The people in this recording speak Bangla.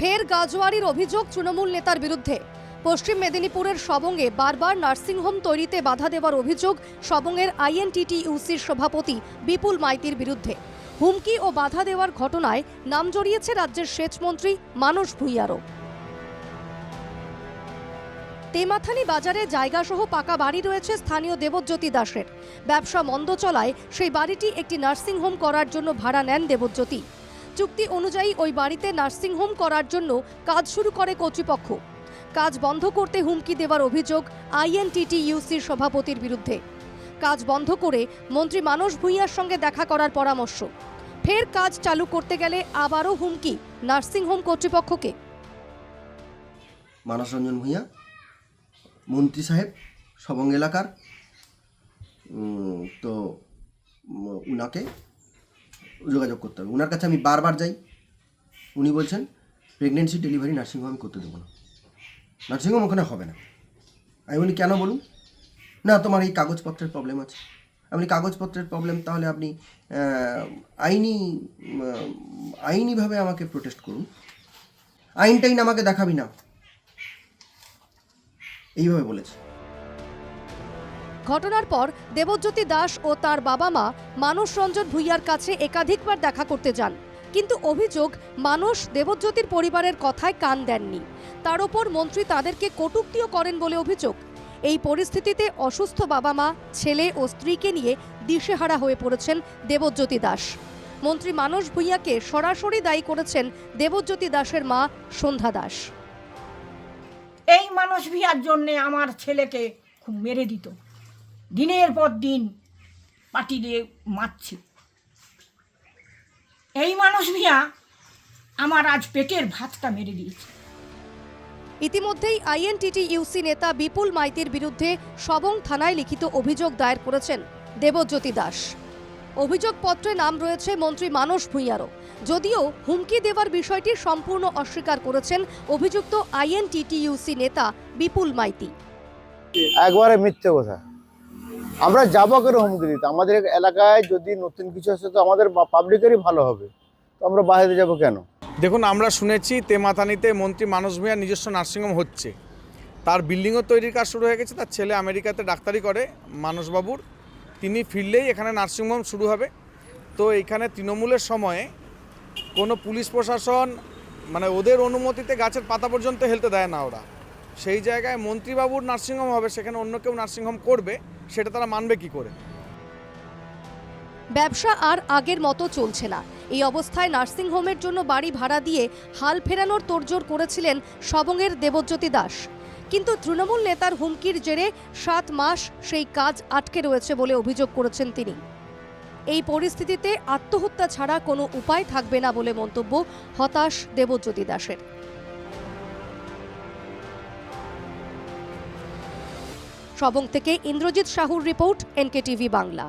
ফের গাজোয়ারির অভিযোগ তৃণমূল নেতার বিরুদ্ধে। পশ্চিম মেদিনীপুরের সবঙ্গে বারবার নার্সিংহোম তৈরিতে বাধা দেওয়ার অভিযোগ সবঙ্গের আইএনটিটিইউসির সভাপতি বিপুল মাইতির বিরুদ্ধে। হুমকি ও বাধা দেওয়ার ঘটনায় নাম জড়িয়েছে রাজ্যের সেচমন্ত্রী মানস ভূঁইয়ারও। তেমাথানি বাজারে জায়গাসহ পাকা বাড়ি রয়েছে স্থানীয় দেবজ্যোতি দাসের। ব্যবসা মন্দ চলায় সেই বাড়িটি একটি নার্সিংহোম করার জন্য ভাড়া নেন দেবজ্যোতি। চুক্তি অনুযায়ী ওই বাড়িতে নার্সিংহোম করার জন্য কাজ শুরু করে কর্তৃপক্ষ। কাজ বন্ধ করতে হুমকি দেওয়ার অভিযোগ আইএনটিটিইউসির সভাপতির বিরুদ্ধে। কাজ বন্ধ করে মন্ত্রী মানস ভূঁইয়ার সঙ্গে দেখা করার পরামর্শ। ফের কাজ চালু করতে গেলে আবারও হুমকি নার্সিংহোম কর্তৃপক্ষকে। মানস রঞ্জন ভূঁইয়া, মন্ত্রী সাহেব, সবং এলাকার তো উনাকে যোগাযোগ করতে হবে। ওনার কাছে আমি বারবার যাই। উনি বলছেন প্রেগনেন্সি ডেলিভারি নার্সিংহোম আমি করতে দেবো না। নার্সিংহোম ওখানে হবে না। আমি বলি, কেন বলুন? না, তোমার এই কাগজপত্রের প্রবলেম আছে। আপনি কাগজপত্রের প্রবলেম তাহলে আপনি আইনি আইনিভাবে আমাকে প্রোটেস্ট করুন। আইন টাইন আমাকে দেখাবি না। এইভাবে বলেছে। ঘটনার পর দেবজ্যোতি দাস ও তার বাবা মা মানস রঞ্জন ভূঁইয়ার কাছে একাধিকবার দেখা করতে যান। কিন্তু অভিযোগ মানুষ দেবজ্যোতির পরিবারের কথায় কান দেননি। তার ওপর মন্ত্রী তাদেরকে কটূক্তিও করেন বলে অভিযোগ। এই পরিস্থিতিতে অসুস্থ বাবা মা, ছেলে ও স্ত্রীকে নিয়ে দিশেহারা হয়ে পড়েছেন দেবজ্যোতি দাস। মন্ত্রী মানস ভূঁইয়াকে সরাসরি দায়ী করেছেন দেবজ্যোতি দাসের মা সন্ধ্যা দাস। এই মানুষ ভিয়ার জন্যে আমার ছেলেকে খুব মেরে দিত। দিনের পর দিন পাটি দিয়ে মারছে। এই মানুষ ভিয়া আমার আজ পেটের ভাতটা মেরে দিয়েছে। ইতিমধ্যেই আইএনটিটি ইউসি নেতা বিপুল মাইতির বিরুদ্ধে সবং থানায় লিখিত অভিযোগ দায়ের করেছেন দেবজ্যোতি দাস। অভিযোগপত্রে নাম রয়েছে মন্ত্রী মানস ভূঁইয়ারও। যদিও হুমকি দেওয়ার বিষয়টি সম্পূর্ণ অস্বীকার করেছেন অভিযুক্ত আইএনটিটিইউসি নেতা বিপুল মাইতি। একবারে মিথ্যে কথা। আমরা যাব কেন হুমকি দিতে। আমাদের এলাকায় যদি নতুন কিছু আসে তো আমাদের পাবলিকেরই ভালো হবে। তো আমরা বাইরে যাব কেন? দেখুন, আমরা শুনেছি তেমাথানিতে মন্ত্রী মানস ভূঁইয়ার নিজস্ব নার্সিংহোম হচ্ছে। তার বিল্ডিংও তৈরির কাজ শুরু হয়ে গেছে, তার ছেলে আমেরিকাতে ডাক্তারি করে মানসবাবুর তিনি ফিরলেই এখানে নার্সিংহোম শুরু হবে। তো এখানে তৃণমূলের সময়ে কোনো পুলিশ প্রশাসন মানে ওদের অনুমতিতে গাছের পাতা পর্যন্ত হেলতে দেয় না ওরা। সেই জায়গায় মন্ত্রীবাবুর নার্সিংহোম হবে, সেখানে অন্য কেউ নার্সিংহোম করবে। সেটা তারা মানবে কি করে? ব্যবসা আর আগের মতো চলছে না। এই অবস্থায় নার্সিংহোমের জন্য বাড়ি ভাড়া দিয়ে হাল ফেরানোর তোড়জোড় করেছিলেন সবংয়ের দেবজ্যোতি দাস। কিন্তু তৃণমূল নেতার হুমকির জেরে সাত মাস সেই কাজ আটকে রয়েছে বলে অভিযোগ করেছেন তিনি। এই পরিস্থিতিতে আত্মহত্যা ছাড়া কোনো উপায় থাকবে না বলে মন্তব্য হতাশ দেবজ্যোতি দাসের। সবং থেকে ইন্দ্রজিৎ সাহুর রিপোর্ট এনকে টিভি বাংলা।